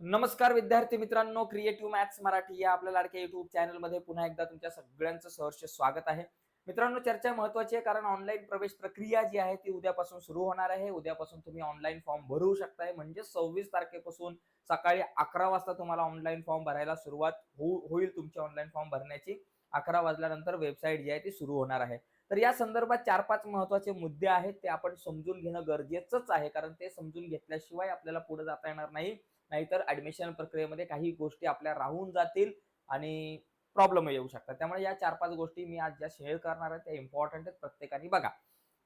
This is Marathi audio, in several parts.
नमस्कार विद्यार्थी मित्रांनो क्रिएटिव्ह मॅथ्स मराठी या आपल्या लाडक्या युट्यूब चॅनलमध्ये पुन्हा एकदा तुमच्या सगळ्यांचं सहर्ष स्वागत आहे. मित्रांनो चर्चा महत्वाची आहे कारण ऑनलाईन प्रवेश प्रक्रिया जी आहे ती उद्यापासून सुरू होणार आहे. उद्यापासून तुम्ही ऑनलाईन फॉर्म भरू शकताय. म्हणजे सव्वीस तारखेपासून सकाळी अकरा वाजता तुम्हाला ऑनलाईन फॉर्म भरायला सुरुवात हो, होईल तुमची ऑनलाईन फॉर्म भरण्याची. अकरा वाजल्यानंतर वेबसाईट जी आहे ती सुरू होणार आहे. तर या संदर्भात चार पाच महत्त्वाचे मुद्दे आहेत. ते आपण समजून घेणं गरजेचंच आहे कारण ते समजून घेतल्याशिवाय आपल्याला पुढे जाता येणार नाही. नाहीतर ऍडमिशन प्रक्रियेमध्ये काही गोष्टी आपल्या राहून जातील आणि प्रॉब्लेम येऊ शकतात. त्यामुळे या चार पाच गोष्टी मी आज ज्या शेअर करणार आहे त्या इम्पॉर्टंट आहेत प्रत्येकाने बघा.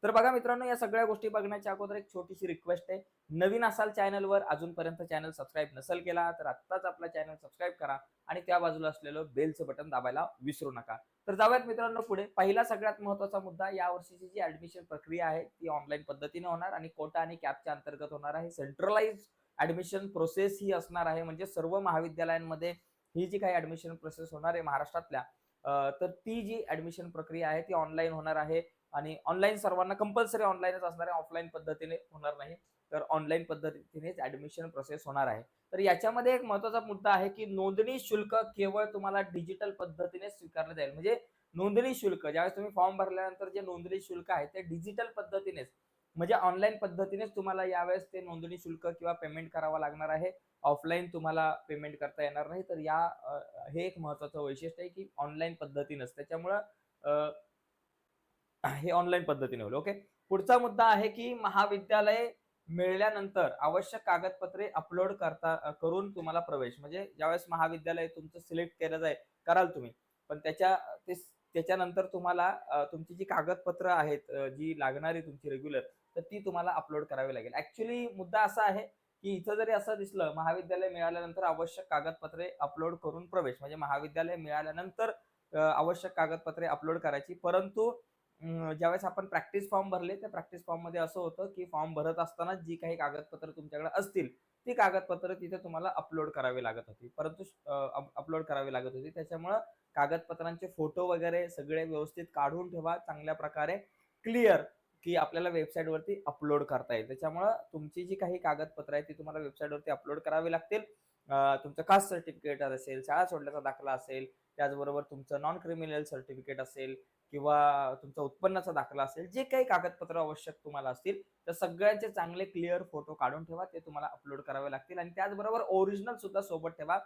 तर बघा मित्रांनो या सगळ्या गोष्टी बघण्याच्या अगोदर एक छोटीशी रिक्वेस्ट आहे. नवीन असाल चॅनलवर अजूनपर्यंत चॅनल सबस्क्राईब नसेल केला तर आत्ताच आपला चॅनल सबस्क्राईब करा आणि त्या बाजूला असलेलं बेलचं बटन दाबायला विसरू नका. तर जाऊयात मित्रांनो पुढे. पहिला सगळ्यात महत्त्वाचा मुद्दा या वर्षीची जी ऍडमिशन प्रक्रिया आहे ती ऑनलाईन पद्धतीने होणार आणि कोटा आणि कॅपच्या अंतर्गत होणार आहे. सेंट्रलाइज ऍडमिशन प्रोसेस ही असणार आहे. म्हणजे सर्व महाविद्यालयांमध्ये ही जी काही ऍडमिशन प्रोसेस होणार आहे महाराष्ट्रातल्या तर ती जी ऍडमिशन प्रक्रिया आहे ती ऑनलाईन होणार आहे आणि ऑनलाईन सर्वांना कंपल्सरी ऑनलाईनच असणार आहे. ऑफलाईन पद्धतीने होणार नाही तर ऑनलाईन पद्धतीनेच ऍडमिशन प्रोसेस होणार आहे. तर याच्यामध्ये एक महत्त्वाचा मुद्दा आहे की नोंदणी शुल्क केवळ तुम्हाला डिजिटल पद्धतीने स्वीकारलं जाईल. म्हणजे नोंदणी शुल्क ज्यावेळेस तुम्ही फॉर्म भरल्यानंतर जे नोंदणी शुल्क आहे ते डिजिटल पद्धतीनेच म्हणजे ऑनलाईन पद्धतीनेच तुम्हाला यावेळेस ते नोंदणी शुल्क किंवा पेमेंट करावं लागणार आहे. ऑफलाईन तुम्हाला पेमेंट करता येणार नाही. तर या हे एक महत्वाचं वैशिष्ट्य आहे की ऑनलाईन पद्धतीनंच. त्याच्यामुळं हे ऑनलाईन पद्धतीने होईल. ओके पुढचा मुद्दा आहे की महाविद्यालय मिळाल्यानंतर आवश्यक कागदपत्रे अपलोड करता करून तुम्हाला प्रवेश. म्हणजे ज्यावेळेस महाविद्यालय तुमचं सिलेक्ट केलं जाईल कराल तुम्ही. पण त्याच्या ते त्याच्यानंतर तुम्हाला तुमची जी कागदपत्र आहेत जी लागणारी तुमची रेग्युलर तर ती तुम्हाला अपलोड करावी लागेल. ऍक्च्युली मुद्दा असा आहे की इथं जरी असं दिसलं महाविद्यालय मिळाल्यानंतर आवश्यक कागदपत्रे अपलोड करून प्रवेश. म्हणजे महाविद्यालय मिळाल्यानंतर आवश्यक कागदपत्रे अपलोड करायची. परंतु ज्यावेळेस आपण प्रॅक्टिस फॉर्म भरले त्या प्रॅक्टिस फॉर्ममध्ये असं होतं की फॉर्म भरत असताना जी काही कागदपत्र तुमच्याकडे असतील ती कागदपत्र तिथे तुम्हाला अपलोड करावी लागत होती. परंतु अपलोड करावी लागत होती. त्याच्यामुळं कागदपत्रांचे फोटो वगैरे सगळे व्यवस्थित काढून ठेवा चांगल्या प्रकारे क्लिअर की आपल्याला वेबसाईटवरती अपलोड करता येईल. त्याच्यामुळं तुमची जी काही कागदपत्र आहे ती तुम्हाला वेबसाईटवरती अपलोड करावी लागतील. तुमचं कास्ट सर्टिफिकेट असेल शाळा सोडल्याचा दाखला असेल त्याचबरोबर तुमचं नॉन क्रिमिनल सर्टिफिकेट असेल किंवा तुमचा उत्पन्नाचा दाखला असेल जे काही कागदपत्र आवश्यक तुम्हाला असतील तर सगळ्यांचे चांगले क्लिअर फोटो काढून ठेवा ते तुम्हाला अपलोड करावे लागतील. आणि त्याचबरोबर ओरिजिनल सुद्धा सोबत ठेवा.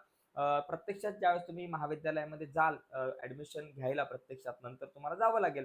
प्रत्यक्षात ज्यावेळेस तुम्ही महाविद्यालयामध्ये जाल ऍडमिशन घ्यायला प्रत्यक्षात नंतर तुम्हाला जावं लागेल.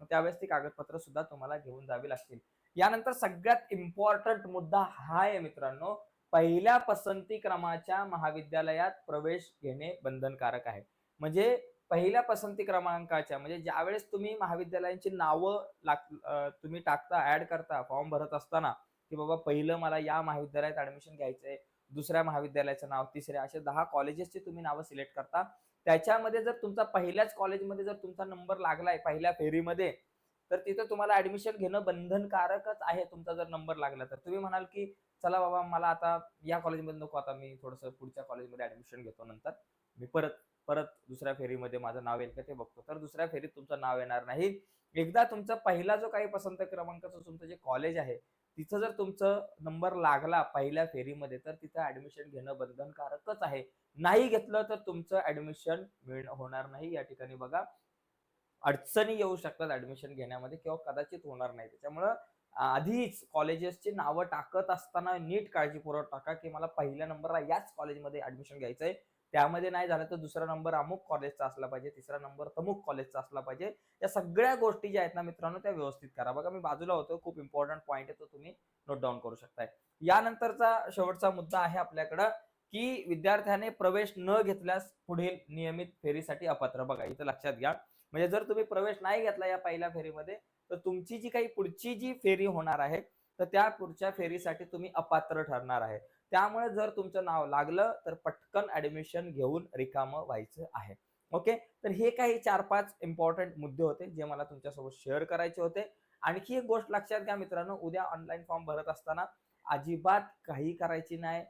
त्यावेळेस ती कागदपत्र सुद्धा तुम्हाला घेऊन जावी लागतील. यानंतर सगळ्यात इम्पॉर्टंट मुद्दा हा आहे मित्रांनो पहिल्या पसंती क्रमाच्या महाविद्यालयात प्रवेश घेणे बंधनकारक आहे. म्हणजे पहिल्या पसंती क्रमांकाच्या म्हणजे ज्यावेळेस तुम्ही महाविद्यालयांची नावं लाग तुम्ही टाकता ऍड करता फॉर्म भरत असताना की बाबा पहिलं मला या महाविद्यालयात ऍडमिशन घ्यायचंय दुसऱ्या महाविद्यालयाचं नाव तिसऱ्या असे दहा कॉलेजेसची तुम्ही नावं सिलेक्ट करता त्याच्यामध्ये जर तुमचा पहिल्याच कॉलेजमध्ये जर तुमचा नंबर लागलाय पहिल्या फेरीमध्ये तर तिथं तुम्हाला ऍडमिशन घेणं बंधनकारकच आहे तुमचा जर नंबर लागला तर. तुम्ही म्हणाल की चला बाबा मला आता या कॉलेजमध्ये नको आता मी थोडंसं पुढच्या कॉलेजमध्ये ऍडमिशन घेतो नंतर. मी परत परत दुसऱ्या फेरीमध्ये माझं नाव येईल का ते बघतो. तर दुसऱ्या फेरीत तुमचं नाव येणार नाही. एकदा तुमचा पहिला जो काही पसंत क्रमांकाचं तुमचं जे कॉलेज आहे तिथं जर तुमचं नंबर लागला पहिल्या फेरीमध्ये तर तिथं ऍडमिशन घेणं बंधनकारकच आहे. नाही घेतलं तर तुमचं ऍडमिशन मिळणं होणार नाही. या ठिकाणी बघा अडचणी येऊ शकतात ऍडमिशन घेण्यामध्ये किंवा कदाचित होणार नाही. त्याच्यामुळं आधीच कॉलेजेसची नावं टाकत असताना नीट काळजीपूर्वक टाका की मला पहिल्या नंबरला याच कॉलेजमध्ये ऍडमिशन घ्यायचं आहे त्यामध्ये नाही झालं तर दुसरा नंबर अमुक कॉलेजचा असला पाहिजे तिसरा नंबर तमुक कॉलेजचा असला पाहिजे. या सगळ्या गोष्टी ज्या आहेत ना मित्रांनो त्या व्यवस्थित करा. बघा मी बाजूला होतो. खूप इम्पॉर्टंट पॉईंट आहे तो तुम्ही नोट डाऊन करू शकताय. यानंतरचा शेवटचा मुद्दा आहे आपल्याकडं की विद्यार्थ्याने प्रवेश न घेतल्यास पुढील नियमित फेरीसाठी अपात्र. बघा इथं लक्षात घ्या. म्हणजे जर तुम्ही प्रवेश नाही घेतला या पहिल्या फेरीमध्ये तर तुमची जी काही पुढची जी फेरी होणार आहे तर त्या पुढच्या फेरीसाठी तुम्ही अपात्र ठरणार आहे. त्यामुळे जर तुमचं नाव लागलं तर पटकन ऍडमिशन घेऊन रिकामं व्हायचं आहे. ओके तर हे काही चार पाच इम्पॉर्टंट मुद्दे होते जे मला तुमच्यासोबत शेअर करायचे होते. आणखी एक गोष्ट लक्षात घ्या मित्रांनो उद्या ऑनलाईन फॉर्म भरत असताना अजिबात काही करायची नाही.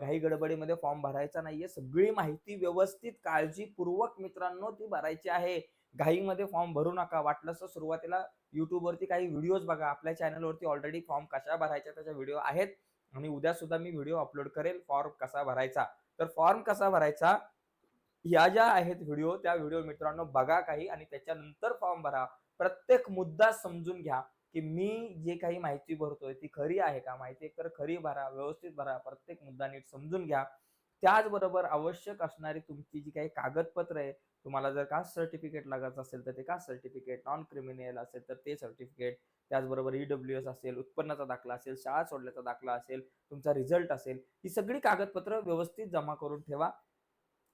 घाई गडबडीमध्ये फॉर्म भरायचा नाहीये. सगळी माहिती व्यवस्थित काळजीपूर्वक मित्रांनो ती भरायची आहे. घाईमध्ये फॉर्म भरू नका. वाटलंच सुरुवातीला युट्यूबवरती काही व्हिडिओज बघा. आपल्या चॅनलवरती ऑलरेडी फॉर्म कशा भरायच्या त्याच्या व्हिडिओ आहेत. आणि उद्या सुद्धा मी व्हिडिओ अपलोड करेल फॉर्म कसा भरायचा? तर फॉर्म कसा भरायचा? या ज्या आहेत व्हिडिओ त्या व्हिडिओ मित्रांनो बघा काही आणि त्याच्यानंतर फॉर्म भरा. प्रत्येक मुद्दा समजून घ्या की मी जे काही माहिती भरतोय ती खरी आहे का? माहिती तर खरी भरा व्यवस्थित भरा प्रत्येक मुद्दा नीट समजून घ्या. त्याचबरोबर आवश्यक असणारी तुमची जी काही कागदपत्र आहे तुम्हाला जर कास्ट सर्टिफिकेट लागत असेल तर ते कास्ट सर्टिफिकेट नॉन क्रिमिनल असेल तर ते सर्टिफिकेट त्याचबरोबर ईडब्ल्यू एस असेल उत्पन्नाचा दाखला असेल शाळा सोडल्याचा दाखला असेल तुमचा रिझल्ट असेल ही सगळी कागदपत्र व्यवस्थित जमा करून ठेवा.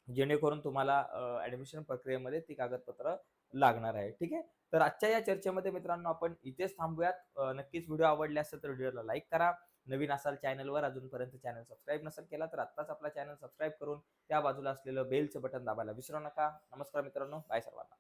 जेणेकरून तुम्हाला ऍडमिशन प्रक्रियेमध्ये ती कागदपत्र लागणार आहे. ठीक आहे? तर आजच्या या चर्चेमध्ये मित्रांनो आपण इथेच थांबूयात. नक्कीच व्हिडिओ आवडले असेल तर व्हिडिओला लाईक करा. नवीन असाल चॅनलवर अजूनपर्यंत चॅनल सबस्क्राईब नसेल केला तर आत्ताच आपला चॅनल सबस्क्राईब करून त्या बाजूला असलेलं बेलचं बटन दाबायला विसरू नका. नमस्कार मित्रांनो बाय सर्वांना.